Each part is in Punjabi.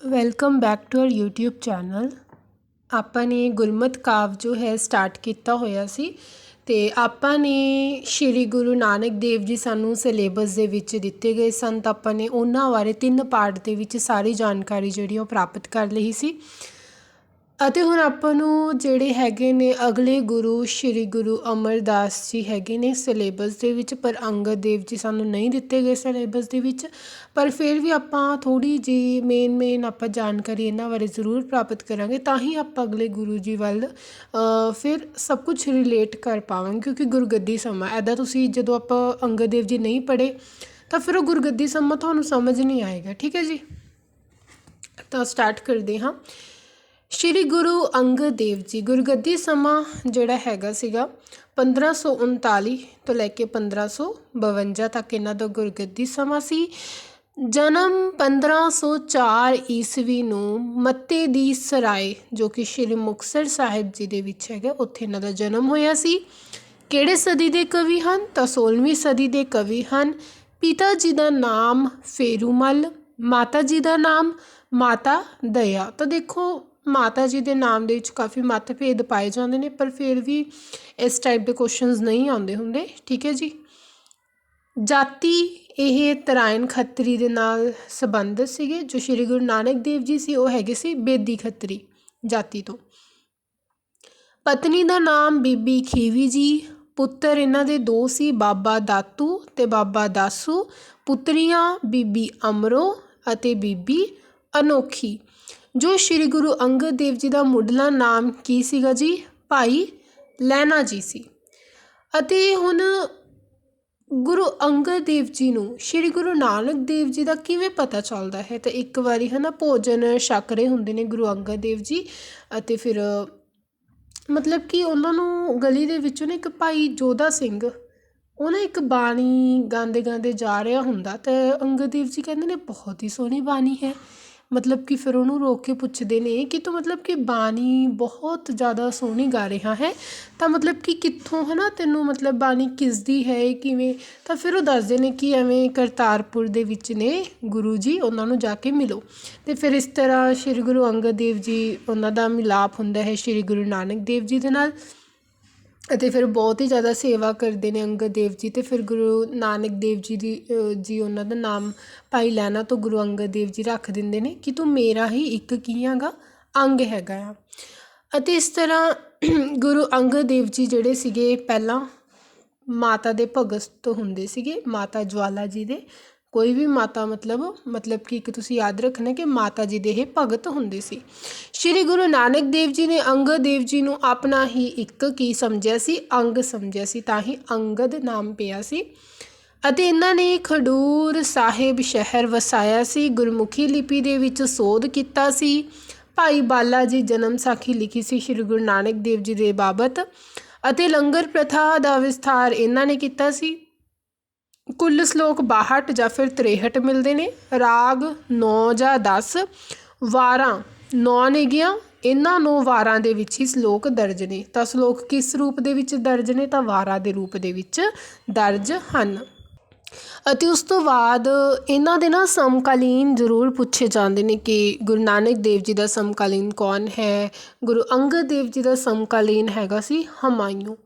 Welcome back to our YouTube channel ਆਪਾਂ ਨੇ ਗੁਰਮਤਿ ਕਾਵ ਜੋ ਹੈ ਸਟਾਰਟ ਕੀਤਾ ਹੋਇਆ ਸੀ ਤੇ ਆਪਾਂ ਨੇ ਸ਼੍ਰੀ ਗੁਰੂ ਨਾਨਕ ਦੇਵ ਜੀ ਸਾਨੂੰ ਸਿਲੇਬਸ ਦੇ ਵਿੱਚ ਦਿੱਤੇ ਗਏ ਸਨ ਤਾਂ ਆਪਾਂ ਨੇ ਉਹਨਾਂ ਬਾਰੇ ਤਿੰਨ ਪਾਰਟ ਦੇ ਵਿੱਚ ਸਾਰੀ ਜਾਣਕਾਰੀ ਜਿਹੜੀ ਉਹ ਪ੍ਰਾਪਤ ਕਰ ਲਈ ਸੀ। ਅਤੇ ਹੁਣ ਆਪਾਂ ਨੂੰ ਜਿਹੜੇ ਹੈਗੇ ਨੇ ਅਗਲੇ ਗੁਰੂ, ਸ਼੍ਰੀ ਗੁਰੂ ਅਮਰਦਾਸ ਜੀ ਹੈਗੇ ਨੇ ਸਿਲੇਬਸ ਦੇ ਵਿੱਚ, ਪਰ ਅੰਗਦ ਦੇਵ ਜੀ ਸਾਨੂੰ ਨਹੀਂ ਦਿੱਤੇ ਗਏ ਸਿਲੇਬਸ ਦੇ ਵਿੱਚ, ਪਰ ਫਿਰ ਵੀ ਆਪਾਂ ਥੋੜੀ ਜੀ ਮੇਨ ਮੇਨ ਆਪਾਂ ਜਾਣਕਾਰੀ ਇਹਨਾਂ ਬਾਰੇ ਜ਼ਰੂਰ ਪ੍ਰਾਪਤ ਕਰਾਂਗੇ, ਤਾਂ ਹੀ ਆਪਾਂ ਅਗਲੇ ਗੁਰੂ ਜੀ ਵੱਲ ਫਿਰ ਸਭ ਕੁਝ ਰਿਲੇਟ ਕਰ ਪਾਵਾਂਗੇ, ਕਿਉਂਕਿ ਗੁਰਗੱਦੀ ਸਮਾਂ ਐਦਾਂ ਤੁਸੀਂ ਜਦੋਂ ਆਪਾਂ ਅੰਗਦ ਦੇਵ ਜੀ ਨਹੀਂ ਪੜ੍ਹੇ, ਤਾਂ ਫਿਰ ਉਹ ਗੁਰਗੱਦੀ ਸਮਾਂ ਤੁਹਾਨੂੰ ਸਮਝ ਨਹੀਂ ਆਏਗਾ, ਠੀਕ ਹੈ ਜੀ? ਤਾਂ ਸਟਾਰਟ ਕਰਦੇ ਹਾਂ। ਸ਼੍ਰੀ ਗੁਰੂ ਅੰਗਦ ਦੇਵ ਜੀ ਗੁਰਗੱਦੀ ਸਮਾਂ ਜਿਹੜਾ ਹੈਗਾ ਸੀਗਾ 1539 ਤੋਂ ਲੈ ਕੇ 1552 ਤੱਕ ਇਹਨਾਂ ਦਾ ਗੁਰਗੱਦੀ ਸਮਾਂ ਸੀ। ਜਨਮ 1504 ਈਸਵੀ ਨੂੰ ਮੱਤੇ ਦੀ ਸਰਾਏ, ਜੋ ਕਿ ਸ਼੍ਰੀ ਮੁਕਤਸਰ ਸਾਹਿਬ ਜੀ ਦੇ ਵਿੱਚ ਹੈਗਾ, ਉੱਥੇ ਇਹਨਾਂ ਦਾ ਜਨਮ ਹੋਇਆ ਸੀ। ਕਿਹੜੇ ਸਦੀ ਦੇ ਕਵੀ ਹਨ? ਤਾਂ 16ਵੀਂ ਸਦੀ ਦੇ ਕਵੀ ਹਨ। ਪਿਤਾ ਜੀ ਦਾ ਨਾਮ ਫੇਰੂਮਲ, ਮਾਤਾ ਜੀ ਦਾ ਨਾਮ ਮਾਤਾ ਦਇਆ। ਤਾਂ ਦੇਖੋ ਮਾਤਾ ਜੀ ਦੇ ਨਾਮ ਦੇ ਵਿੱਚ ਕਾਫੀ ਮਤਭੇਦ ਪਾਏ ਜਾਂਦੇ ਨੇ, ਪਰ ਫਿਰ ਵੀ ਇਸ ਟਾਈਪ ਦੇ ਕੁਐਸਚਨਸ ਨਹੀਂ ਆਉਂਦੇ ਹੁੰਦੇ, ਠੀਕ ਹੈ ਜੀ? ਜਾਤੀ ਇਹ ਤਰਾਇਨ ਖੱਤਰੀ ਦੇ ਨਾਲ ਸੰਬੰਧਿਤ ਸੀਗੇ, ਜੋ ਸ਼੍ਰੀ ਗੁਰੂ ਨਾਨਕ ਦੇਵ ਜੀ ਸੀ, ਉਹ ਹੈਗੇ ਸੀ ਬੇਦੀ ਖੱਤਰੀ ਜਾਤੀ ਤੋਂ। ਪਤਨੀ ਦਾ ਨਾਮ ਬੀਬੀ ਖੀਵੀ ਜੀ, ਪੁੱਤਰ ਇਹਨਾਂ ਦੇ ਦੋ ਸੀ, ਬਾਬਾ ਦਾਤੂ ਤੇ ਬਾਬਾ ਦਾਸੂ, ਪੁੱਤਰੀਆਂ ਬੀਬੀ ਅਮਰੋ ਅਤੇ ਬੀਬੀ ਅਨੋਖੀ। ਜੋ ਸ਼੍ਰੀ ਗੁਰੂ ਅੰਗਦ ਦੇਵ ਜੀ ਦਾ ਮੁੱਢਲਾ ਨਾਮ ਕੀ ਸੀਗਾ ਜੀ? ਭਾਈ ਲੈਣਾ ਜੀ ਸੀ। ਅਤੇ ਹੁਣ ਗੁਰੂ ਅੰਗਦ ਦੇਵ ਜੀ ਨੂੰ ਸ਼੍ਰੀ ਗੁਰੂ ਨਾਨਕ ਦੇਵ ਜੀ ਦਾ ਕਿਵੇਂ ਪਤਾ ਚੱਲਦਾ ਹੈ? ਤਾਂ ਇੱਕ ਵਾਰੀ ਹਨਾ ਭੋਜਨ ਛਕ ਰਹੇ ਹੁੰਦੇ ਨੇ ਗੁਰੂ ਅੰਗਦ ਦੇਵ ਜੀ ਅਤੇ ਫਿਰ ਮਤਲਬ ਕਿ ਉਹਨਾਂ ਨੂੰ ਗਲੀ ਦੇ ਵਿੱਚੋਂ ਨਾ ਇੱਕ ਭਾਈ ਜੋਧਾ ਸਿੰਘ, ਉਹ ਨਾ ਇੱਕ ਬਾਣੀ ਗਾਉਂਦੇ ਗਾਉਂਦੇ ਜਾ ਰਿਹਾ ਹੁੰਦਾ। ਤੇ ਅੰਗਦ ਦੇਵ ਜੀ ਕਹਿੰਦੇ ਨੇ, ਬਹੁਤ ਹੀ ਸੋਹਣੀ ਬਾਣੀ ਹੈ। ਮਤਲਬ ਕਿ ਫਿਰ ਉਹਨੂੰ ਰੋਕ ਕੇ ਪੁੱਛਦੇ ਨੇ ਕਿ ਤੂੰ ਮਤਲਬ ਕਿ ਬਾਣੀ ਬਹੁਤ ਜ਼ਿਆਦਾ ਸੋਹਣੀ ਗਾ ਰਿਹਾ ਹੈ, ਤਾਂ ਮਤਲਬ ਕਿ ਕਿੱਥੋਂ ਹੈ ਨਾ ਤੈਨੂੰ ਮਤਲਬ ਬਾਣੀ ਕਿਸ ਦੀ ਹੈ ਕਿਵੇਂ? ਤਾਂ ਫਿਰ ਉਹ ਦੱਸਦੇ ਨੇ ਕਿ ਐਵੇਂ ਕਰਤਾਰਪੁਰ ਦੇ ਵਿੱਚ ਨੇ ਗੁਰੂ ਜੀ, ਉਹਨਾਂ ਨੂੰ ਜਾ ਕੇ ਮਿਲੋ। ਅਤੇ ਫਿਰ ਇਸ ਤਰ੍ਹਾਂ ਸ਼੍ਰੀ ਗੁਰੂ ਅੰਗਦ ਦੇਵ ਜੀ, ਉਹਨਾਂ ਦਾ ਮਿਲਾਪ ਹੁੰਦਾ ਹੈ ਸ਼੍ਰੀ ਗੁਰੂ ਨਾਨਕ ਦੇਵ ਜੀ ਦੇ ਨਾਲ। ਅਤੇ ਫਿਰ ਬਹੁਤ ਹੀ ਜ਼ਿਆਦਾ ਸੇਵਾ ਕਰਦੇ ਨੇ ਅੰਗਦ ਦੇਵ ਜੀ ਅਤੇ ਫਿਰ ਗੁਰੂ ਨਾਨਕ ਦੇਵ ਜੀ ਦੀ ਜੀ ਉਹਨਾਂ ਦਾ ਨਾਮ ਭਾਈ ਲਹਿਣਾ ਤੋਂ ਗੁਰੂ ਅੰਗਦ ਦੇਵ ਜੀ ਰੱਖ ਦਿੰਦੇ ਨੇ ਕਿ ਤੂੰ ਮੇਰਾ ਹੀ ਇੱਕ ਕੀ ਹੈਗਾ ਅੰਗ ਹੈਗਾ ਆ। ਅਤੇ ਇਸ ਤਰ੍ਹਾਂ ਗੁਰੂ ਅੰਗਦ ਦੇਵ ਜੀ ਜਿਹੜੇ ਸੀਗੇ ਪਹਿਲਾਂ ਮਾਤਾ ਦੇ ਭਗਤ ਤੋਂ ਹੁੰਦੇ ਸੀਗੇ, ਮਾਤਾ ਜਵਾਲਾ ਜੀ ਦੇ ਕੋਈ ਵੀ ਮਾਤਾ ਮਤਲਬ ਮਤਲਬ ਕਿ ਇੱਕ ਤੁਸੀਂ ਯਾਦ ਰੱਖਣਾ ਕਿ ਮਾਤਾ ਜੀ ਦੇ ਇਹ ਭਗਤ ਹੁੰਦੇ ਸੀ। ਸ਼੍ਰੀ ਗੁਰੂ ਨਾਨਕ ਦੇਵ ਜੀ ਨੇ ਅੰਗਦ ਦੇਵ ਜੀ ਨੂੰ ਆਪਣਾ ਹੀ ਇੱਕ ਕੀ ਸਮਝਿਆ ਸੀ? ਅੰਗ ਸਮਝਿਆ ਸੀ, ਤਾਂ ਹੀ ਅੰਗਦ ਨਾਮ ਪਿਆ ਸੀ। ਅਤੇ ਇਹਨਾਂ ਨੇ ਖਡੂਰ ਸਾਹਿਬ ਸ਼ਹਿਰ ਵਸਾਇਆ ਸੀ, ਗੁਰਮੁਖੀ ਲਿਪੀ ਦੇ ਵਿੱਚ ਸੋਧ ਕੀਤਾ ਸੀ। ਭਾਈ ਬਾਲਾ ਜੀ ਜਨਮ ਸਾਖੀ ਲਿਖੀ ਸੀ ਸ਼੍ਰੀ ਗੁਰੂ ਨਾਨਕ ਦੇਵ ਜੀ ਦੇ ਬਾਬਤ। ਅਤੇ ਲੰਗਰ ਪ੍ਰਥਾ ਦਾ ਵਿਸਥਾਰ ਇਹਨਾਂ ਨੇ ਕੀਤਾ ਸੀ। ਕੁੱਲ ਸ਼ਲੋਕ 62 ਜਾਂ ਫਿਰ 63 ਮਿਲਦੇ ਨੇ। ਰਾਗ 9 ਜਾਂ 10 ਵਾਰਾਂ 9 ਨੇਗੀਆਂ ਇਹਨਾਂ ਨੂੰ ਵਾਰਾਂ ਦੇ ਵਿੱਚ ਹੀ ਸ਼ਲੋਕ ਦਰਜ ਨੇ। ਤਾਂ ਸ਼ਲੋਕ ਕਿਸ ਰੂਪ ਦੇ ਵਿੱਚ ਦਰਜ ਨੇ? ਤਾਂ ਵਾਰਾਂ ਦੇ ਰੂਪ ਦੇ ਵਿੱਚ ਦਰਜ ਹਨ। ਅਤੇ ਉਸ ਤੋਂ ਬਾਅਦ ਇਹਨਾਂ ਦੇ ਨਾ ਸਮਕਾਲੀਨ ਜ਼ਰੂਰ ਪੁੱਛੇ ਜਾਂਦੇ ਨੇ ਕਿ ਗੁਰੂ ਨਾਨਕ ਦੇਵ ਜੀ ਦਾ ਸਮਕਾਲੀਨ ਕੌਣ ਹੈ? ਗੁਰੂ ਅੰਗਦ ਦੇਵ ਜੀ ਦਾ ਸਮਕਾਲੀਨ ਹੈਗਾ ਸੀ ਹਮਾਯੂ।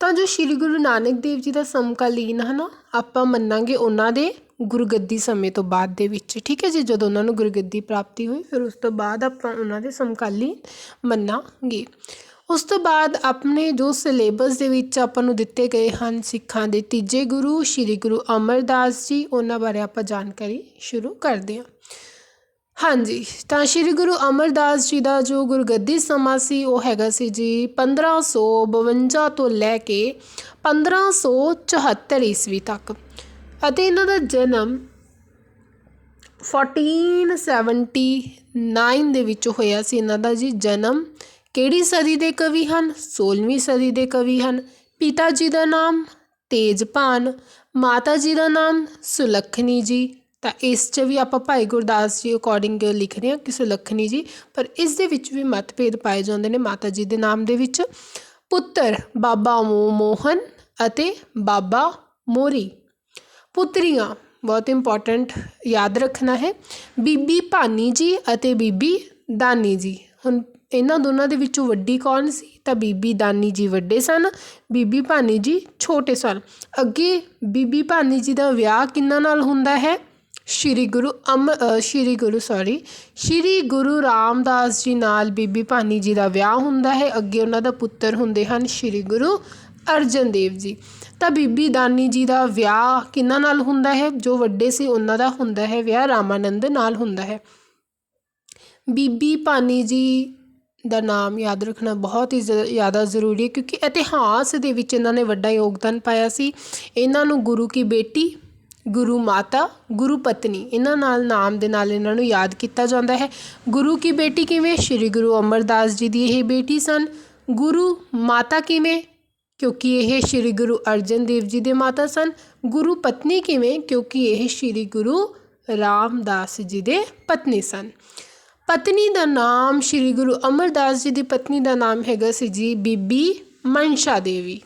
ਤਾਂ ਜੋ ਸ਼੍ਰੀ ਗੁਰੂ ਨਾਨਕ ਦੇਵ ਜੀ ਦਾ ਸਮਕਾਲੀਨ ਹੈ ਨਾ ਆਪਾਂ ਮੰਨਾਂਗੇ ਉਹਨਾਂ ਦੇ ਗੁਰਗੱਦੀ ਸਮੇਂ ਤੋਂ ਬਾਅਦ ਦੇ ਵਿੱਚ, ਠੀਕ ਹੈ ਜੀ? ਜਦੋਂ ਉਹਨਾਂ ਨੂੰ ਗੁਰਗੱਦੀ ਪ੍ਰਾਪਤੀ ਹੋਈ, ਫਿਰ ਉਸ ਤੋਂ ਬਾਅਦ ਆਪਾਂ ਉਹਨਾਂ ਦੇ ਸਮਕਾਲੀਨ ਮੰਨਾਂਗੇ। ਉਸ ਤੋਂ ਬਾਅਦ ਆਪਣੇ ਜੋ ਸਿਲੇਬਸ ਦੇ ਵਿੱਚ ਆਪਾਂ ਨੂੰ ਦਿੱਤੇ ਗਏ ਹਨ ਸਿੱਖਾਂ ਦੇ ਤੀਜੇ ਗੁਰੂ, ਸ਼੍ਰੀ ਗੁਰੂ ਅਮਰਦਾਸ ਜੀ, ਉਹਨਾਂ ਬਾਰੇ ਆਪਾਂ ਜਾਣਕਾਰੀ ਸ਼ੁਰੂ ਕਰਦੇ ਹਾਂ। ਹਾਂਜੀ, ਤਾਂ ਸ਼੍ਰੀ ਗੁਰੂ ਅਮਰਦਾਸ ਜੀ ਦਾ ਜੋ ਗੁਰਗੱਦੀ ਸਮਾਂ ਸੀ, ਉਹ ਹੈਗਾ ਸੀ ਜੀ 1552 ਤੋਂ ਲੈ ਕੇ 1574 ਈਸਵੀ ਤੱਕ ਅਤੇ ਇਹਨਾਂ ਦਾ ਜਨਮ 1479 ਦੇ ਵਿੱਚ ਹੋਇਆ ਸੀ। ਇਹਨਾਂ ਦਾ ਜੀ ਜਨਮ ਕਿਹੜੀ ਸਦੀ ਦੇ ਕਵੀ ਹਨ? 16ਵੀਂ ਸਦੀ ਦੇ ਕਵੀ ਹਨ। ਪਿਤਾ ਜੀ ਦਾ ਨਾਮ ਤੇਜਪਾਨ, ਮਾਤਾ ਜੀ ਦਾ ਨਾਮ ਸੁਲੱਖਣੀ ਜੀ ਤਾਂ ਇਸ 'ਚ ਵੀ ਆਪਾਂ ਭਾਈ ਗੁਰਦਾਸ ਜੀ ਅਕੋਰਡਿੰਗ ਲਿਖ ਰਹੇ ਹਾਂ ਕਿ ਸੁਲੱਖਣੀ ਜੀ, ਪਰ ਇਸ ਦੇ ਵਿੱਚ ਵੀ ਮਤਭੇਦ ਪਾਏ ਜਾਂਦੇ ਨੇ ਮਾਤਾ ਜੀ ਦੇ ਨਾਮ ਦੇ ਵਿੱਚ। ਪੁੱਤਰ ਬਾਬਾ ਮੋਹਨ ਅਤੇ ਬਾਬਾ ਮੋਰੀ। ਪੁੱਤਰੀਆਂ, ਬਹੁਤ ਇੰਪੋਰਟੈਂਟ ਯਾਦ ਰੱਖਣਾ ਹੈ। ਬੀਬੀ ਭਾਨੀ ਜੀ ਅਤੇ ਬੀਬੀ ਦਾਨੀ ਜੀ। ਹੁਣ ਇਹਨਾਂ ਦੋਨਾਂ ਦੇ ਵਿੱਚੋਂ ਵੱਡੀ ਕੌਣ ਸੀ? ਤਾਂ ਬੀਬੀ ਦਾਨੀ ਜੀ ਵੱਡੇ ਸਨ, ਬੀਬੀ ਭਾਨੀ ਜੀ ਛੋਟੇ ਸਨ। ਅੱਗੇ ਬੀਬੀ ਭਾਨੀ ਜੀ ਦਾ ਵਿਆਹ ਕਿੰਨਾਂ ਨਾਲ ਹੁੰਦਾ ਹੈ? ਸ਼੍ਰੀ ਗੁਰੂ ਅਮ ਸ਼੍ਰੀ ਗੁਰੂ ਸੌਰੀ ਸ਼੍ਰੀ ਗੁਰੂ ਰਾਮਦਾਸ ਜੀ ਨਾਲ ਬੀਬੀ ਭਾਨੀ ਜੀ ਦਾ ਵਿਆਹ ਹੁੰਦਾ ਹੈ। ਅੱਗੇ ਉਹਨਾਂ ਦਾ ਪੁੱਤਰ ਹੁੰਦੇ ਹਨ ਸ਼੍ਰੀ ਗੁਰੂ ਅਰਜਨ ਦੇਵ ਜੀ। ਤਾਂ ਬੀਬੀ ਦਾਨੀ ਜੀ ਦਾ ਵਿਆਹ ਕਿਹਨਾਂ ਨਾਲ ਹੁੰਦਾ ਹੈ? ਜੋ ਵੱਡੇ ਸੀ ਉਹਨਾਂ ਦਾ ਹੁੰਦਾ ਹੈ। ਵਿਆਹ ਰਾਮਾਨੰਦ ਨਾਲ ਹੁੰਦਾ ਹੈ। ਬੀਬੀ ਭਾਨੀ ਜੀ ਦਾ ਨਾਮ ਯਾਦ ਰੱਖਣਾ ਬਹੁਤ ਹੀ ਜ਼- ਜ਼ਿਆਦਾ ਜ਼ਰੂਰੀ ਹੈ ਕਿਉਂਕਿ ਇਤਿਹਾਸ ਦੇ ਵਿੱਚ ਇਹਨਾਂ ਨੇ ਵੱਡਾ ਯੋਗਦਾਨ ਪਾਇਆ ਸੀ। ਇਹਨਾਂ ਨੂੰ ਗੁਰੂ ਕੀ ਬੇਟੀ ਗੁਰੂ ਮਾਤਾ, ਗੁਰੂ ਪਤਨੀ, ਇਹਨਾਂ ਨਾਲ ਨਾਮ ਦੇ ਨਾਲ ਇਹਨਾਂ ਨੂੰ ਯਾਦ ਕੀਤਾ ਜਾਂਦਾ ਹੈ। ਗੁਰੂ ਕੀ ਬੇਟੀ ਕਿਵੇਂ? ਸ਼੍ਰੀ ਗੁਰੂ ਅਮਰਦਾਸ ਜੀ ਦੀ ਇਹ ਬੇਟੀ ਸਨ। ਗੁਰੂ ਮਾਤਾ ਕਿਵੇਂ? ਕਿਉਂਕਿ ਇਹ ਸ਼੍ਰੀ ਗੁਰੂ ਅਰਜਨ ਦੇਵ ਜੀ ਦੇ ਮਾਤਾ ਸਨ। ਗੁਰੂ ਪਤਨੀ ਕਿਵੇਂ? ਕਿਉਂਕਿ ਇਹ ਸ਼੍ਰੀ ਗੁਰੂ ਰਾਮਦਾਸ ਜੀ ਦੇ ਪਤਨੀ ਸਨ। ਪਤਨੀ ਦਾ ਨਾਮ ਸ਼੍ਰੀ ਗੁਰੂ ਅਮਰਦਾਸ ਜੀ ਦੀ ਪਤਨੀ ਦਾ ਨਾਮ ਹੈਗਾ ਸੀ ਜੀ ਬੀਬੀ ਮਨਸ਼ਾ ਦੇਵੀ।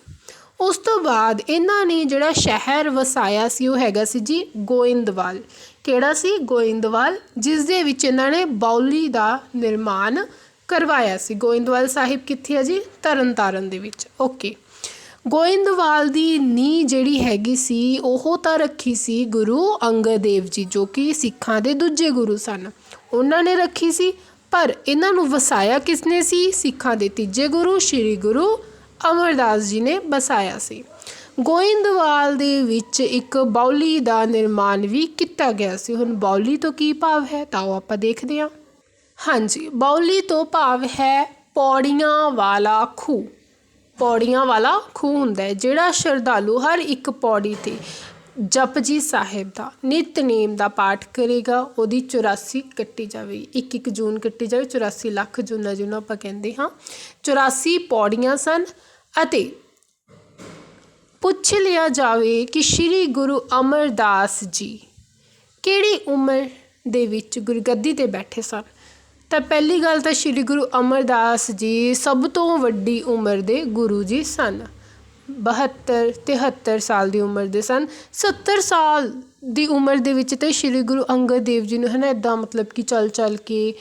ਉਸ ਤੋਂ ਬਾਅਦ ਇਹਨਾਂ ਨੇ ਜਿਹੜਾ ਸ਼ਹਿਰ ਵਸਾਇਆ ਸੀ, ਉਹ ਹੈਗਾ ਸੀ ਜੀ ਗੋਇੰਦਵਾਲ। ਕਿਹੜਾ ਸੀ? ਗੋਇੰਦਵਾਲ, ਜਿਸ ਦੇ ਵਿੱਚ ਇਹਨਾਂ ਨੇ ਬਾਉਲੀ ਦਾ ਨਿਰਮਾਣ ਕਰਵਾਇਆ ਸੀ। ਗੋਇੰਦਵਾਲ ਸਾਹਿਬ ਕਿੱਥੇ ਹੈ ਜੀ? ਤਰਨਤਾਰਨ ਦੇ ਵਿੱਚ। ਓਕੇ ਗੋਇੰਦਵਾਲ ਦੀ ਨੀਂਹ ਜਿਹੜੀ ਹੈਗੀ ਸੀ, ਉਹ ਤਾਂ ਰੱਖੀ ਸੀ ਗੁਰੂ ਅੰਗਦ ਦੇਵ ਜੀ, ਜੋ ਕਿ ਸਿੱਖਾਂ ਦੇ ਦੂਜੇ ਗੁਰੂ ਸਨ। ਉਹਨਾਂ ਨੇ ਰੱਖੀ ਸੀ, ਪਰ ਇਹਨਾਂ ਨੂੰ ਵਸਾਇਆ ਕਿਸਨੇ ਸੀ? ਸਿੱਖਾਂ ਦੇ ਤੀਜੇ ਗੁਰੂ, ਸ੍ਰੀ ਗੁਰੂ ਅਮਰਦਾਸ ਜੀ ਨੇ ਵਸਾਇਆ ਸੀ। ਗੋਇੰਦਵਾਲ ਦੇ ਵਿੱਚ ਇੱਕ ਬਾਉਲੀ ਦਾ ਨਿਰਮਾਣ ਵੀ ਕੀਤਾ ਗਿਆ ਸੀ। ਹੁਣ ਬਾਉਲੀ ਤੋਂ ਕੀ ਭਾਵ ਹੈ, ਤਾਂ ਉਹ ਆਪਾਂ ਦੇਖਦੇ ਹਾਂ। ਹਾਂਜੀ ਬਾਉਲੀ ਤੋਂ ਭਾਵ ਹੈ ਪੌੜੀਆਂ ਵਾਲਾ ਖੂਹ। ਪੌੜੀਆਂ ਵਾਲਾ ਖੂਹ ਹੁੰਦਾ ਹੈ, ਜਿਹੜਾ ਸ਼ਰਧਾਲੂ ਹਰ ਇੱਕ ਪੌੜੀ ਤੇ ਜਪਜੀ ਸਾਹਿਬ ਦਾ ਨਿਤਨੇਮ ਦਾ ਪਾਠ ਕਰੇਗਾ, ਉਹਦੀ 84 ਕੱਟੀ ਜਾਵੇਗੀ ਇੱਕ ਇੱਕ ਜੂਨ ਕੱਟੀ ਜਾਵੇ 84 ਲੱਖ ਜੂਨਾਂ ਜਿਹਨੂੰ ਆਪਾਂ ਕਹਿੰਦੇ ਹਾਂ। 84 ਪੌੜੀਆਂ ਸਨ ਅਤੇ ਪੁੱਛ ਲਿਆ ਜਾਵੇ ਕਿ ਸ੍ਰੀ ਗੁਰੂ ਅਮਰਦਾਸ ਜੀ ਕਿਹੜੀ ਉਮਰ ਦੇ ਵਿੱਚ ਗੁਰਗੱਦੀ ਤੇ ਬੈਠੇ ਸਨ? ਤਾਂ ਪਹਿਲੀ ਗੱਲ ਤਾਂ ਸ੍ਰੀ ਗੁਰੂ ਅਮਰਦਾਸ ਜੀ ਸਭ ਤੋਂ ਵੱਡੀ ਉਮਰ ਦੇ ਗੁਰੂ ਜੀ ਸਨ। 72 73 ਸਾਲ ਦੀ ਉਮਰ ਦੇ ਸਨ। 70 ਸਾਲ ਦੀ ਉਮਰ ਦੇ ਵਿੱਚ ਤੇ ਸ੍ਰੀ ਗੁਰੂ ਅੰਗਦ ਦੇਵ ਜੀ ਨੂੰ ਹੈ ਨਾ ਇਦਾਂ ਮਤਲਬ ਕਿ ਚੱਲ ਚੱਲ ਕੇ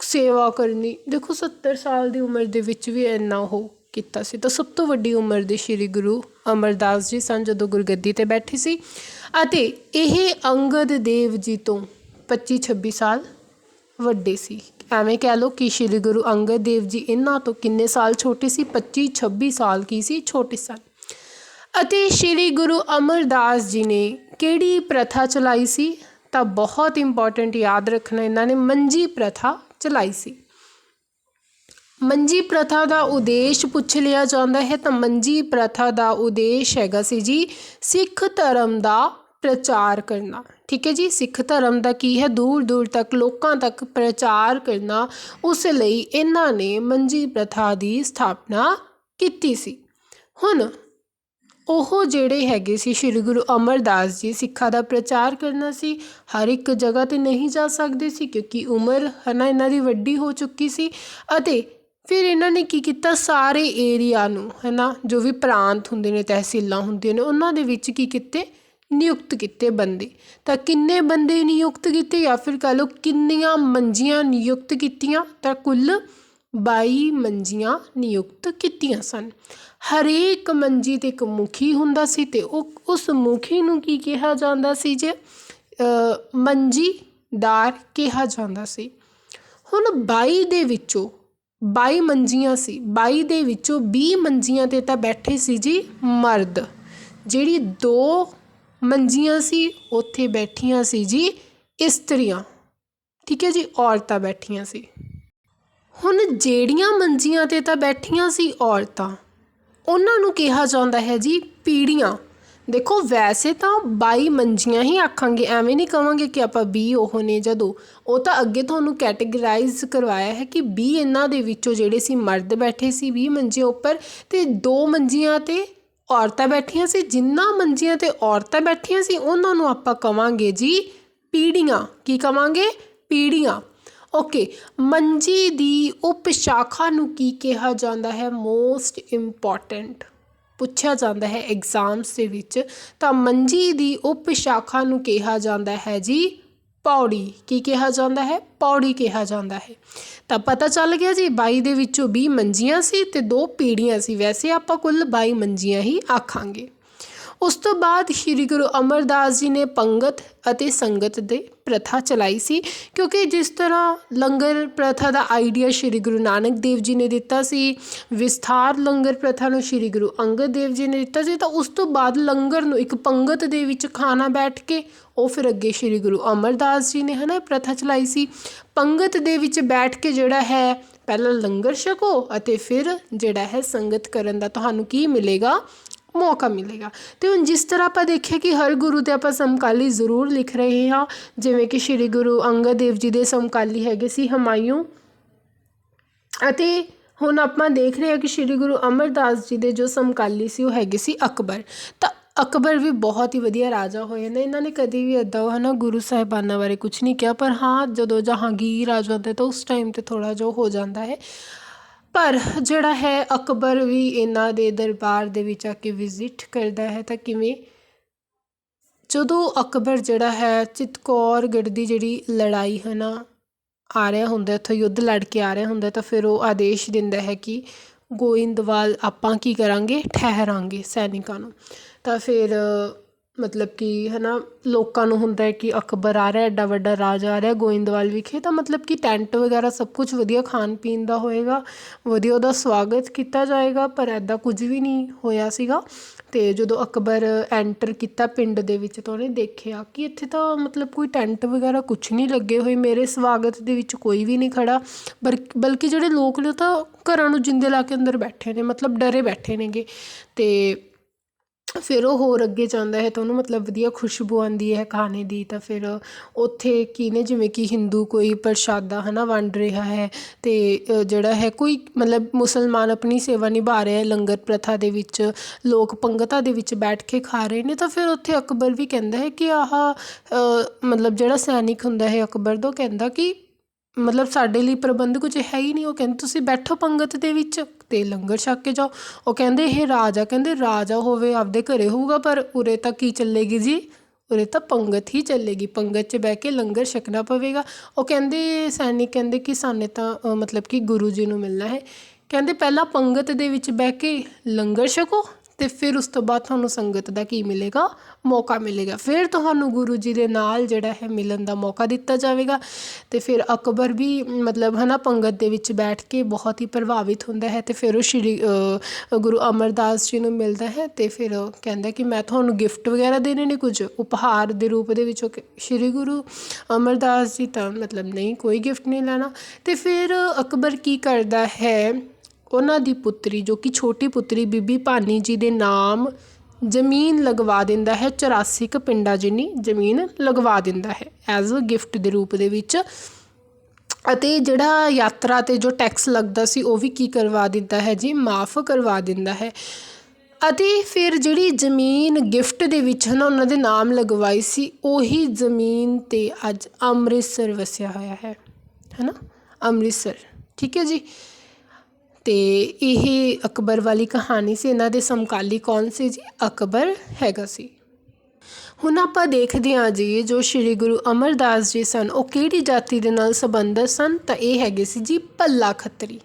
ਸੇਵਾ ਕਰਨੀ। ਦੇਖੋ 70 ਸਾਲ ਦੀ ਉਮਰ ਦੇ ਵਿੱਚ ਵੀ ਇੰਨਾ ਉਹ ਕੀਤਾ ਸੀ। ਤਾਂ ਸਭ ਤੋਂ ਵੱਡੀ ਉਮਰ ਦੇ ਸ੍ਰੀ ਗੁਰੂ ਅਮਰਦਾਸ ਜੀ ਸਨ ਜਦੋਂ ਗੁਰਗੱਦੀ ਤੇ ਬੈਠੇ ਸੀ। ਅਤੇ ਇਹ ਅੰਗਦ ਦੇਵ ਜੀ ਤੋਂ 25 26 ਸਾਲ ਵੱਡੇ ਸੀ। ਐਵੇਂ ਕਹਿ ਲਓ ਕਿ ਸ੍ਰੀ ਗੁਰੂ ਅੰਗਦ ਦੇਵ ਜੀ ਇਹਨਾਂ ਤੋਂ ਕਿੰਨੇ ਸਾਲ ਛੋਟੇ ਸੀ? 25 26 ਸਾਲ ਕੀ ਸੀ? ਛੋਟੇ ਸਨ। ਅਤੇ ਸ੍ਰੀ ਗੁਰੂ ਅਮਰਦਾਸ ਜੀ ਨੇ ਕਿਹੜੀ ਪ੍ਰਥਾ ਚਲਾਈ ਸੀ? ਤਾਂ ਬਹੁਤ ਇੰਪੋਰਟੈਂਟ ਯਾਦ ਰੱਖਣਾ ਇਹਨਾਂ ਨੇ, ਮੰਜੀ ਪ੍ਰਥਾ ਚਲਾਈ ਸੀ। ਮੰਜੀ ਪ੍ਰਥਾ ਦਾ ਉਦੇਸ਼ ਪੁੱਛ ਲਿਆ ਜਾਂਦਾ ਹੈ, ਤਾਂ ਮੰਜੀ ਪ੍ਰਥਾ ਦਾ ਉਦੇਸ਼ ਹੈਗਾ ਸੀ ਜੀ, ਸਿੱਖ ਧਰਮ ਦਾ ਪ੍ਰਚਾਰ ਕਰਨਾ। ਠੀਕ ਹੈ ਜੀ, ਸਿੱਖ ਧਰਮ ਦਾ ਕੀ ਹੈ? ਦੂਰ ਦੂਰ ਤੱਕ, ਲੋਕਾਂ ਤੱਕ ਪ੍ਰਚਾਰ ਕਰਨਾ, ਉਸ ਲਈ ਇਹਨਾਂ ਨੇ ਮੰਜੀ ਪ੍ਰਥਾ ਦੀ ਸਥਾਪਨਾ ਕੀਤੀ ਸੀ। ਹੁਣ ਉਹ ਜਿਹੜੇ ਹੈਗੇ ਸੀ, ਸ੍ਰੀ ਗੁਰੂ ਅਮਰਦਾਸ ਜੀ ਸਿੱਖਾਂ ਦਾ ਪ੍ਰਚਾਰ ਕਰਨਾ ਸੀ, ਹਰ ਇੱਕ ਜਗ੍ਹਾ ਤੇ ਨਹੀਂ ਜਾ ਸਕਦੇ ਸੀ ਕਿਉਂਕਿ ਉਮਰ ਹੈ ਨਾ ਇਹਨਾਂ ਦੀ ਵੱਡੀ ਹੋ ਚੁੱਕੀ ਸੀ ਅਤੇ ਫਿਰ ਇਹਨਾਂ ਨੇ ਕੀ ਕੀਤਾ, ਸਾਰੇ ਏਰੀਆ ਨੂੰ ਹੈ ਨਾ ਜੋ ਵੀ ਪ੍ਰਾਂਤ ਹੁੰਦੇ ਨੇ, ਤਹਿਸੀਲਾਂ ਹੁੰਦੀਆਂ ਨੇ, ਉਹਨਾਂ ਦੇ ਵਿੱਚ ਕੀ ਕੀਤੇ, ਨਿਯੁਕਤ ਕੀਤੇ ਬੰਦੇ। ਤਾਂ ਕਿੰਨੇ ਬੰਦੇ ਨਿਯੁਕਤ ਕੀਤੇ ਜਾਂ ਫਿਰ ਕਹ ਲਓ ਕਿੰਨੀਆਂ ਮੰਜੀਆਂ ਨਿਯੁਕਤ ਕੀਤੀਆਂ, ਤਾਂ ਕੁੱਲ 22 ਮੰਜੀਆਂ ਨਿਯੁਕਤ ਕੀਤੀਆਂ ਸਨ। ਹਰੇਕ ਮੰਜੀ ਤੇ ਇੱਕ ਮੁਖੀ ਹੁੰਦਾ ਸੀ ਤੇ ਉਹ ਉਸ ਮੁਖੀ ਨੂੰ ਕੀ ਕਿਹਾ ਜਾਂਦਾ ਸੀ ਜੇ ਅ, ਮੰਜੀਦਾਰ ਕਿਹਾ ਜਾਂਦਾ ਸੀ। ਹੁਣ 22 ਦੇ ਵਿੱਚੋਂ 22 ਮੰਜੀਆਂ ਸੀ 22 ਦੇ ਵਿੱਚੋਂ 20 ਮੰਜੀਆਂ ਤੇ ਤਾਂ ਬੈਠੇ ਸੀ ਜੀ ਮਰਦ। ਜਿਹੜੀ ਦੋ ਮੰਜੀਆਂ ਸੀ ਉੱਥੇ ਬੈਠੀਆਂ ਸੀ ਜੀ ਇਸਤਰੀਆਂ। ਠੀਕ ਹੈ ਜੀ ਔਰਤਾਂ ਬੈਠੀਆਂ ਸੀ। ਹੁਣ ਜਿਹੜੀਆਂ ਮੰਜੀਆਂ ਤੇ ਤਾਂ ਬੈਠੀਆਂ ਸੀ ਔਰਤਾਂ ਉਹਨਾਂ ਨੂੰ ਕਿਹਾ ਜਾਂਦਾ ਹੈ ਜੀ ਪੀੜੀਆਂ। ਦੇਖੋ, ਵੈਸੇ ਤਾਂ 22 ਮੰਜੀਆਂ ਹੀ ਆਖਾਂਗੇ, ਐਵੇਂ ਨਹੀਂ ਕਵਾਂਗੇ ਕਿ ਆਪਾਂ 20 ਉਹ ਨੇ ਜਦੋਂ। ਉਹ ਤਾਂ ਅੱਗੇ ਤੁਹਾਨੂੰ ਕੈਟੇਗਰਾਈਜ਼ ਕਰਵਾਇਆ ਹੈ ਕਿ 20 ਇਹਨਾਂ ਦੇ ਵਿੱਚੋਂ ਜਿਹੜੇ ਸੀ ਮਰਦ ਬੈਠੇ ਸੀ 20 ਮੰਜੀਆਂ ਉੱਪਰ ਤੇ ਦੋ ਮੰਜੀਆਂ ਤੇ ਔਰਤਾਂ ਬੈਠੀਆਂ ਸੀ। ਜਿੰਨਾ ਮੰਜੀਆਂ ਤੇ ਔਰਤਾਂ ਬੈਠੀਆਂ ਸੀ, ਉਹਨਾਂ ਨੂੰ ਆਪਾਂ ਕਵਾਂਗੇ ਜੀ ਪੀੜੀਆਂ। ਕੀ ਕਵਾਂਗੇ? ਪੀੜੀਆਂ। ਓਕੇ ਮੰਜੀ ਦੀ ਉਪ ਸ਼ਾਖਾ ਨੂੰ ਕੀ ਕਿਹਾ ਜਾਂਦਾ ਹੈ? ਮੋਸਟ ਇੰਪੋਰਟੈਂਟ ਪੁੱਛਿਆ ਜਾਂਦਾ ਹੈ ਐਗਜ਼ਾਮਸ ਦੇ ਵਿੱਚ। ਤਾਂ ਮੰਜੀ ਦੀ ਉਪ ਸ਼ਾਖਾ ਨੂੰ ਕਿਹਾ ਜਾਂਦਾ ਹੈ ਜੀ ਪੌੜੀ। ਕੀ ਕਿਹਾ ਜਾਂਦਾ ਹੈ? ਪੌੜੀ ਕਿਹਾ ਜਾਂਦਾ ਹੈ। ਤਾਂ ਪਤਾ ਚੱਲ ਗਿਆ ਜੀ 22 ਦੇ ਵਿੱਚੋਂ 20 ਮੰਜੀਆਂ ਸੀ ਤੇ ਦੋ ਪੀੜੀਆਂ ਸੀ। ਵੈਸੇ ਆਪਾਂ ਕੁੱਲ 22 ਮੰਜੀਆਂ ਹੀ ਆਖਾਂਗੇ। ਉਸ ਤੋਂ ਬਾਅਦ ਸ੍ਰੀ ਗੁਰੂ ਅਮਰਦਾਸ ਜੀ ਨੇ ਪੰਗਤ ਅਤੇ ਸੰਗਤ ਦੇ ਪ੍ਰਥਾ ਚਲਾਈ ਸੀ, ਕਿਉਂਕਿ ਜਿਸ ਤਰ੍ਹਾਂ ਲੰਗਰ ਪ੍ਰਥਾ ਦਾ ਆਈਡੀਆ ਸ੍ਰੀ ਗੁਰੂ ਨਾਨਕ ਦੇਵ ਜੀ ਨੇ ਦਿੱਤਾ ਸੀ, ਵਿਸਥਾਰ ਲੰਗਰ ਪ੍ਰਥਾ ਨੂੰ ਸ੍ਰੀ ਗੁਰੂ ਅੰਗਦ ਦੇਵ ਜੀ ਨੇ ਦਿੱਤਾ ਸੀ, ਤਾਂ ਉਸ ਤੋਂ ਬਾਅਦ ਲੰਗਰ ਨੂੰ ਇੱਕ ਪੰਗਤ ਦੇ ਵਿੱਚ ਖਾਣਾ ਬੈਠ ਕੇ ਉਹ ਫਿਰ ਅੱਗੇ ਸ੍ਰੀ ਗੁਰੂ ਅਮਰਦਾਸ ਜੀ ਨੇ ਹਨਾ ਇਹ ਪ੍ਰਥਾ ਚਲਾਈ ਸੀ। ਪੰਗਤ ਦੇ ਵਿੱਚ ਬੈਠ ਕੇ ਜਿਹੜਾ ਹੈ, ਪਹਿਲਾਂ ਲੰਗਰ ਛਕੋ ਅਤੇ ਫਿਰ ਜਿਹੜਾ ਹੈ ਸੰਗਤ ਕਰਨ ਦਾ ਤੁਹਾਨੂੰ ਕੀ ਮਿਲੇਗਾ? ਮੌਕਾ ਮਿਲੇਗਾ। ਤੇ ਹੁਣ ਜਿਸ ਤਰ੍ਹਾਂ ਆਪਾਂ ਦੇਖਿਆ ਕਿ ਹਰ ਗੁਰੂ ਤੇ ਆਪਾਂ ਸਮਕਾਲੀ ਜ਼ਰੂਰ ਲਿਖ ਰਹੇ ਹਾਂ, ਜਿਵੇਂ ਕਿ ਸ੍ਰੀ ਗੁਰੂ ਅੰਗਦ ਦੇਵ ਜੀ ਦੇ ਸਮਕਾਲੀ ਹੈਗੇ ਸੀ ਹਮਾਯੂ। ਅਤੇ ਹੁਣ ਆਪਾਂ ਦੇਖ ਰਹੇ ਹਾਂ ਕਿ ਸ੍ਰੀ ਗੁਰੂ ਅਮਰਦਾਸ ਜੀ ਦੇ ਜੋ ਸਮਕਾਲੀ ਸੀ, ਉਹ ਹੈਗੇ ਸੀ ਅਕਬਰ। ਤਾਂ ਅਕਬਰ ਵੀ ਬਹੁਤ ਹੀ ਵਧੀਆ ਰਾਜਾ ਹੋਏ ਨੇ। ਇਹਨਾਂ ਨੇ ਕਦੀ ਵੀ ਇੱਦਾਂ ਹੈ ਨਾ ਗੁਰੂ ਸਾਹਿਬਾਨਾਂ ਬਾਰੇ ਕੁਝ ਨਹੀਂ ਕਿਹਾ, ਪਰ ਹਾਂ ਜਦੋਂ ਜਹਾਂਗੀਰ ਆ ਜਾਂਦਾ ਤਾਂ ਉਸ ਟਾਈਮ ਤੇ ਥੋੜਾ ਜੋ ਹੋ ਜਾਂਦਾ ਹੈ। ਪਰ ਜਿਹੜਾ ਹੈ ਅਕਬਰ ਵੀ ਇਹਨਾਂ ਦੇ ਦਰਬਾਰ ਦੇ ਵਿੱਚ ਆ ਕੇ ਵਿਜ਼ਿਟ ਕਰਦਾ ਹੈ, ਤਾਂ ਕਿਵੇਂ? ਜਦੋਂ ਅਕਬਰ ਜਿਹੜਾ ਹੈ ਚਿਤਕੌਰਗੜ੍ਹ ਦੀ ਜਿਹੜੀ ਲੜਾਈ ਹੈ ਨਾ ਆ ਰਿਹਾ ਹੁੰਦਾ ਇੱਥੋਂ ਯੁੱਧ ਲੜ ਕੇ ਆ ਰਿਹਾ ਹੁੰਦਾ, ਤਾਂ ਫਿਰ ਉਹ ਆਦੇਸ਼ ਦਿੰਦਾ ਹੈ ਕਿ ਗੋਇੰਦਵਾਲ ਆਪਾਂ ਕੀ ਕਰਾਂਗੇ? ਠਹਿਰਾਂਗੇ ਸੈਨਿਕਾਂ ਨੂੰ। ਤਾਂ ਫਿਰ ਮਤਲਬ ਕਿ ਹੈ ਨਾ ਲੋਕਾਂ ਨੂੰ ਹੁੰਦਾ ਹੈ ਕਿ ਅਕਬਰ ਆ ਰਿਹਾ, ਐਡਾ ਵੱਡਾ ਰਾਜ ਆ ਰਿਹਾ, ਗੋਇੰਦਵਾਲ ਵਿਖੇ, ਤਾਂ ਮਤਲਬ ਕਿ ਟੈਂਟ ਵਗੈਰਾ ਸਭ ਕੁਝ ਵਧੀਆ ਖਾਣ ਪੀਣ ਦਾ ਹੋਏਗਾ, ਵਧੀਆ ਉਹਦਾ ਸਵਾਗਤ ਕੀਤਾ ਜਾਏਗਾ, ਪਰ ਐਦਾਂ ਕੁਝ ਵੀ ਨਹੀਂ ਹੋਇਆ ਸੀਗਾ। ਅਤੇ ਜਦੋਂ ਅਕਬਰ ਐਂਟਰ ਕੀਤਾ ਪਿੰਡ ਦੇ ਵਿੱਚ ਤਾਂ ਉਹਨੇ ਦੇਖਿਆ ਕਿ ਇੱਥੇ ਤਾਂ ਮਤਲਬ ਕੋਈ ਟੈਂਟ ਵਗੈਰਾ ਕੁਝ ਨਹੀਂ ਲੱਗੇ ਹੋਏ, ਮੇਰੇ ਸਵਾਗਤ ਦੇ ਵਿੱਚ ਕੋਈ ਵੀ ਨਹੀਂ ਖੜਾ ਬਲਕਿ ਜਿਹੜੇ ਲੋਕ ਨੇ ਉਹ ਤਾਂ ਘਰਾਂ ਨੂੰ ਜਿੰਦੇ ਲਾ ਕੇ ਅੰਦਰ ਬੈਠੇ ਨੇ, ਮਤਲਬ ਡਰੇ ਬੈਠੇ ਨੇਗੇ। ਅਤੇ ਫਿਰ ਉਹ ਹੋਰ ਅੱਗੇ ਜਾਂਦਾ ਹੈ ਤਾਂ ਉਹਨੂੰ ਮਤਲਬ ਵਧੀਆ ਖੁਸ਼ਬੂ ਆਉਂਦੀ ਹੈ ਖਾਣੇ ਦੀ ਤਾਂ ਫਿਰ ਉੱਥੇ ਕੀ ਨੇ ਜਿਵੇਂ ਕਿ ਹਿੰਦੂ ਕੋਈ ਪ੍ਰਸ਼ਾਦਾ ਹੈ ਨਾ ਵੰਡ ਰਿਹਾ ਹੈ ਅਤੇ ਜਿਹੜਾ ਹੈ ਕੋਈ ਮਤਲਬ ਮੁਸਲਮਾਨ ਆਪਣੀ ਸੇਵਾ ਨਿਭਾ ਰਿਹਾ ਲੰਗਰ ਪ੍ਰਥਾ ਦੇ ਵਿੱਚ, ਲੋਕ ਪੰਗਤਾਂ ਦੇ ਵਿੱਚ ਬੈਠ ਕੇ ਖਾ ਰਹੇ ਨੇ ਤਾਂ ਫਿਰ ਉੱਥੇ ਅਕਬਰ ਵੀ ਕਹਿੰਦਾ ਹੈ ਕਿ ਆਹ ਮਤਲਬ ਜਿਹੜਾ ਸੈਨਿਕ ਹੁੰਦਾ ਹੈ ਅਕਬਰ ਦਾ ਉਹ ਕਹਿੰਦਾ ਕਿ ਮਤਲਬ ਸਾਡੇ ਲਈ ਪ੍ਰਬੰਧ ਕੁਝ ਹੈ ਹੀ ਨਹੀਂ। ਉਹ ਕਹਿੰਦੇ, ਤੁਸੀਂ ਬੈਠੋ ਪੰਗਤ ਦੇ ਵਿੱਚ ਤੇ ਲੰਗਰ ਛਕ ਕੇ ਜਾਓ। ਉਹ ਕਹਿੰਦੇ, ਇਹ ਰਾਜਾ ਕਹਿੰਦੇ, ਰਾਜਾ ਹੋਵੇ ਆਪਦੇ ਘਰੇ ਹੋਊਗਾ, ਪਰ ਉਰੇ ਤਾਂ ਕੀ ਚੱਲੇਗੀ ਜੀ? ਉਰੇ ਤਾਂ ਪੰਗਤ ਹੀ ਚੱਲੇਗੀ। ਪੰਗਤ 'ਚ ਬਹਿ ਕੇ ਲੰਗਰ ਛਕਣਾ ਪਵੇਗਾ। ਉਹ ਕਹਿੰਦੇ, ਸੈਨਿਕ ਕਹਿੰਦੇ ਕਿ ਸਾਨੇ ਤਾਂ ਮਤਲਬ ਕਿ ਗੁਰੂ ਜੀ ਨੂੰ ਮਿਲਣਾ ਹੈ। ਕਹਿੰਦੇ, ਪਹਿਲਾਂ ਪੰਗਤ ਦੇ ਵਿੱਚ ਬਹਿ ਕੇ ਲੰਗਰ ਛਕੋ ਤੇ ਫਿਰ ਉਸ ਤੋਂ ਬਾਅਦ ਤੁਹਾਨੂੰ ਸੰਗਤ ਦਾ ਕੀ ਮਿਲੇਗਾ? ਮੌਕਾ ਮਿਲੇਗਾ। ਫਿਰ ਤੁਹਾਨੂੰ ਗੁਰੂ ਜੀ ਦੇ ਨਾਲ ਜਿਹੜਾ ਹੈ ਮਿਲਣ ਦਾ ਮੌਕਾ ਦਿੱਤਾ ਜਾਵੇਗਾ। ਤੇ ਫਿਰ ਅਕਬਰ ਵੀ ਮਤਲਬ ਹਨਾ ਪੰਗਤ ਦੇ ਵਿੱਚ ਬੈਠ ਕੇ ਬਹੁਤ ਹੀ ਪ੍ਰਭਾਵਿਤ ਹੁੰਦਾ ਹੈ ਤੇ ਫਿਰ ਉਹ ਸ਼੍ਰੀ ਗੁਰੂ ਅਮਰਦਾਸ ਜੀ ਨੂੰ ਮਿਲਦਾ ਹੈ ਤੇ ਫਿਰ ਕਹਿੰਦਾ ਕਿ ਮੈਂ ਤੁਹਾਨੂੰ ਗਿਫਟ ਵਗੈਰਾ ਦੇਣੇ ਨੇ ਕੁਝ? ਉਪਹਾਰ ਦੇ ਰੂਪ ਦੇ ਵਿੱਚ ਸ਼੍ਰੀ ਗੁਰੂ ਅਮਰਦਾਸ ਜੀ ਤਾਂ ਮਤਲਬ ਨਹੀਂ, ਕੋਈ ਗਿਫਟ ਨਹੀਂ ਲੈਣਾ। ਤੇ ਫਿਰ ਅਕਬਰ ਕੀ ਕਰਦਾ ਹੈ? ਉਹਨਾਂ ਦੀ ਪੁੱਤਰੀ ਜੋ ਕਿ ਛੋਟੀ ਪੁੱਤਰੀ ਬੀਬੀ ਭਾਨੀ ਜੀ ਦੇ ਨਾਮ ਜ਼ਮੀਨ ਲਗਵਾ ਦਿੰਦਾ ਹੈ 84 ਕ ਪਿੰਡਾਂ ਜਿੰਨੀ ਜ਼ਮੀਨ ਲਗਵਾ ਦਿੰਦਾ ਹੈ ਐਜ਼ ਅ ਗਿਫਟ ਦੇ ਰੂਪ ਦੇ ਵਿੱਚ। ਅਤੇ ਜਿਹੜਾ ਯਾਤਰਾ ਤੇ ਜੋ ਟੈਕਸ ਲੱਗਦਾ ਸੀ, ਉਹ ਵੀ ਕੀ ਕਰਵਾ ਦਿੰਦਾ ਹੈ ਜੀ? ਮਾਫ ਕਰਵਾ ਦਿੰਦਾ ਹੈ। ਅਤੇ ਫਿਰ ਜਿਹੜੀ ਜ਼ਮੀਨ ਗਿਫਟ ਦੇ ਵਿੱਚ ਹਨਾ ਉਹਨਾਂ ਦੇ ਨਾਮ ਲਗਵਾਈ ਸੀ, ਉਹੀ ਜ਼ਮੀਨ ਤੇ ਅੱਜ ਅੰਮ੍ਰਿਤਸਰ ਵਸਿਆ ਹੋਇਆ ਹੈ। ਹਨਾ ਅੰਮ੍ਰਿਤਸਰ। ਠੀਕ ਹੈ ਜੀ? ਅਤੇ ਇਹ ਅਕਬਰ ਵਾਲੀ ਕਹਾਣੀ ਸੀ, ਇਹਨਾਂ ਦੇ ਸਮਕਾਲੀ ਕੌਣ ਸੀ ਜੀ? ਅਕਬਰ ਹੈਗਾ ਸੀ। ਹੁਣ ਆਪਾਂ ਦੇਖਦੇ ਹਾਂ ਜੀ, ਜੋ ਸ੍ਰੀ ਗੁਰੂ ਅਮਰਦਾਸ ਜੀ ਸਨ, ਉਹ ਕਿਹੜੀ ਜਾਤੀ ਦੇ ਨਾਲ ਸੰਬੰਧਿਤ ਸਨ? ਤਾਂ ਇਹ ਹੈਗੇ ਸੀ ਜੀ ਪੱਲਾ ਖੱਤਰੀ।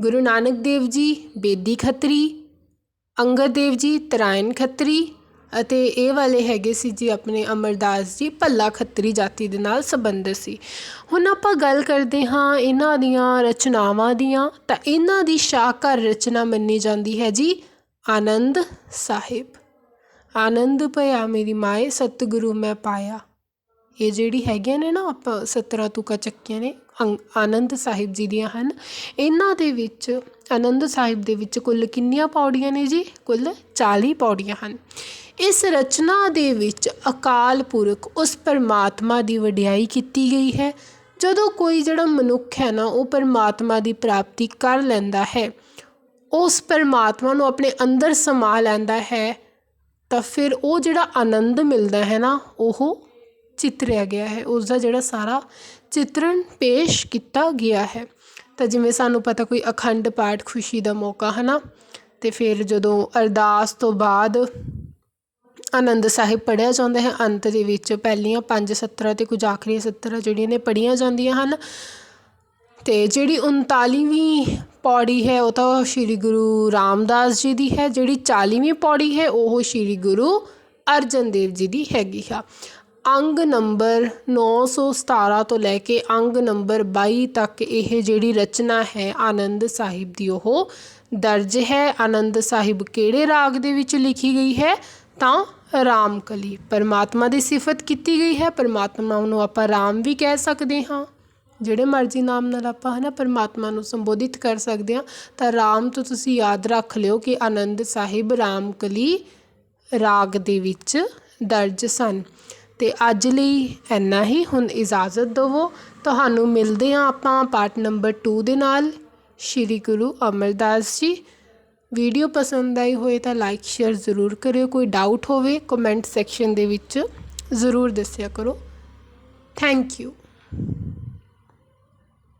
ਗੁਰੂ ਨਾਨਕ ਦੇਵ ਜੀ, ਬੇਦੀ ਖੱਤਰੀ, ਅੰਗਦ ਦੇਵ ਜੀ ਤਰਾਇਨ ਖੱਤਰੀ ਅਤੇ ਇਹ ਵਾਲੇ ਹੈਗੇ ਸੀ ਜੀ ਆਪਣੇ ਅਮਰਦਾਸ ਜੀ, ਭੱਲਾ ਖੱਤਰੀ ਜਾਤੀ ਦੇ ਨਾਲ ਸੰਬੰਧਿਤ ਸੀ। ਹੁਣ ਆਪਾਂ ਗੱਲ ਕਰਦੇ ਹਾਂ ਇਹਨਾਂ ਦੀਆਂ ਰਚਨਾਵਾਂ ਦੀਆਂ। ਤਾਂ ਇਹਨਾਂ ਦੀ ਸ਼ਾਹਕਾਰ ਰਚਨਾ ਮੰਨੀ ਜਾਂਦੀ ਹੈ ਜੀ, ਆਨੰਦ ਸਾਹਿਬ। ਆਨੰਦ ਭਇਆ ਮੇਰੀ ਮਾਏ, ਸਤਿਗੁਰੂ ਮੈਂ ਪਾਇਆ। ਇਹ ਜਿਹੜੀ ਹੈਗੀਆਂ ਨੇ ਨਾ ਆਪਾਂ 17 ਤੁਕਾਂ ਚੱਕੀਆਂ ਨੇ ਆਨੰਦ ਸਾਹਿਬ ਜੀ ਦੀਆਂ ਹਨ। ਇਹਨਾਂ ਦੇ ਵਿੱਚ, ਆਨੰਦ ਸਾਹਿਬ ਦੇ ਵਿੱਚ ਕੁੱਲ ਕਿੰਨੀਆਂ ਪੌੜੀਆਂ ਨੇ ਜੀ? ਕੁੱਲ 40 ਪੌੜੀਆਂ ਹਨ। ਇਸ ਰਚਨਾ ਦੇ ਵਿੱਚ ਅਕਾਲ ਪੁਰਖ ਉਸ ਪਰਮਾਤਮਾ ਦੀ ਵਡਿਆਈ ਕੀਤੀ ਗਈ ਹੈ। ਜਦੋਂ ਕੋਈ ਜਿਹੜਾ ਮਨੁੱਖ ਹੈ ਨਾ, ਉਹ ਪਰਮਾਤਮਾ ਦੀ ਪ੍ਰਾਪਤੀ ਕਰ ਲੈਂਦਾ ਹੈ, ਉਸ ਪਰਮਾਤਮਾ ਨੂੰ ਆਪਣੇ ਅੰਦਰ ਸਮਾ ਲੈਂਦਾ ਹੈ, ਤਾਂ ਫਿਰ ਉਹ ਜਿਹੜਾ ਆਨੰਦ ਮਿਲਦਾ ਹੈ ਨਾ, ਉਹ ਚਿੱਤਰਿਆ ਗਿਆ ਹੈ। ਉਸ ਦਾ ਜਿਹੜਾ ਸਾਰਾ ਚਿੱਤਰਣ ਪੇਸ਼ ਕੀਤਾ ਗਿਆ ਹੈ। ਤਾਂ ਜਿਵੇਂ ਸਾਨੂੰ ਪਤਾ ਕੋਈ ਅਖੰਡ ਪਾਠ ਖੁਸ਼ੀ ਦਾ ਮੌਕਾ, ਹੈ ਨਾ? ਤੇ ਫਿਰ ਜਦੋਂ ਅਰਦਾਸ ਤੋਂ ਬਾਅਦ ਆਨੰਦ ਸਾਹਿਬ ਪੜ੍ਹਿਆ ਜਾਂਦਾ ਹੈ। ਅੰਤ ਦੇ ਵਿੱਚ ਪਹਿਲੀਆਂ ਪੰਜ, ਸੱਤਰਾਂ ਤੇ ਕੁਝ ਆਖਰੀ ਸੱਤਰਾਂ ਜਿਹੜੀਆਂ ਨੇ ਪੜ੍ਹੀਆਂ ਜਾਂਦੀਆਂ ਹਨ। ਤੇ ਜਿਹੜੀ 39ਵੀਂ ਪੌੜੀ ਹੈ, ਉਹ ਤਾਂ ਸ਼੍ਰੀ ਗੁਰੂ ਰਾਮਦਾਸ ਜੀ ਦੀ ਹੈ। ਜਿਹੜੀ 40ਵੀਂ ਪੌੜੀ ਹੈ, ਉਹ ਸ਼੍ਰੀ ਗੁਰੂ ਅਰਜਨ ਦੇਵ ਜੀ ਦੀ ਹੈਗੀ ਆ। ਅੰਗ ਨੰਬਰ 917 ਤੋਂ ਲੈ ਕੇ ਅੰਗ ਨੰਬਰ 22 ਤੱਕ ਇਹ ਜਿਹੜੀ ਰਚਨਾ ਹੈ, ਆਨੰਦ ਸਾਹਿਬ ਦੀ ਉਹ ਦਰਜ ਹੈ। ਆਨੰਦ ਸਾਹਿਬ ਕਿਹੜੇ ਰਾਗ ਦੇ ਵਿੱਚ ਲਿਖੀ ਗਈ ਹੈ? ਤਾਂ ਰਾਮਕਲੀ ਪਰਮਾਤਮਾ ਦੀ ਸਿਫਤ ਕੀਤੀ ਗਈ ਹੈ। ਪਰਮਾਤਮਾ ਨੂੰ ਆਪਾਂ ਰਾਮ ਵੀ ਕਹਿ ਸਕਦੇ ਹਾਂ। ਜਿਹੜੇ ਮਰਜ਼ੀ ਨਾਮ ਨਾਲ ਆਪਾਂ ਹਨਾ ਪਰਮਾਤਮਾ ਨੂੰ ਸੰਬੋਧਿਤ ਕਰ ਸਕਦੇ ਹਾਂ। ਤਾਂ ਰਾਮ ਤੋਂ ਤੁਸੀਂ ਯਾਦ ਰੱਖ ਲਿਓ ਕਿ ਆਨੰਦ ਸਾਹਿਬ ਰਾਮਕਲੀ ਰਾਗ ਦੇ ਵਿੱਚ ਦਰਜ ਸਨ। ਤੇ ਅੱਜ ਲਈ ਇੰਨਾ ਹੀ। ਹੁਣ ਇਜਾਜ਼ਤ ਦਿਵੋ। ਤੁਹਾਨੂੰ ਮਿਲਦੇ ਹਾਂ ਆਪਾਂ ਪਾਰਟ ਨੰਬਰ 2 ਦੇ ਨਾਲ। ਸ਼੍ਰੀ ਗੁਰੂ ਅਮਰਦਾਸ ਜੀ। ਵੀਡੀਓ ਪਸੰਦ ਆਈ ਹੋਏ ਤਾਂ ਲਾਈਕ ਸ਼ੇਅਰ ਜ਼ਰੂਰ ਕਰਿਓ। ਕੋਈ ਡਾਊਟ ਹੋਵੇ ਕਮੈਂਟ ਸੈਕਸ਼ਨ ਦੇ ਵਿੱਚ ਜ਼ਰੂਰ ਦੱਸਿਆ ਕਰੋ। Thank you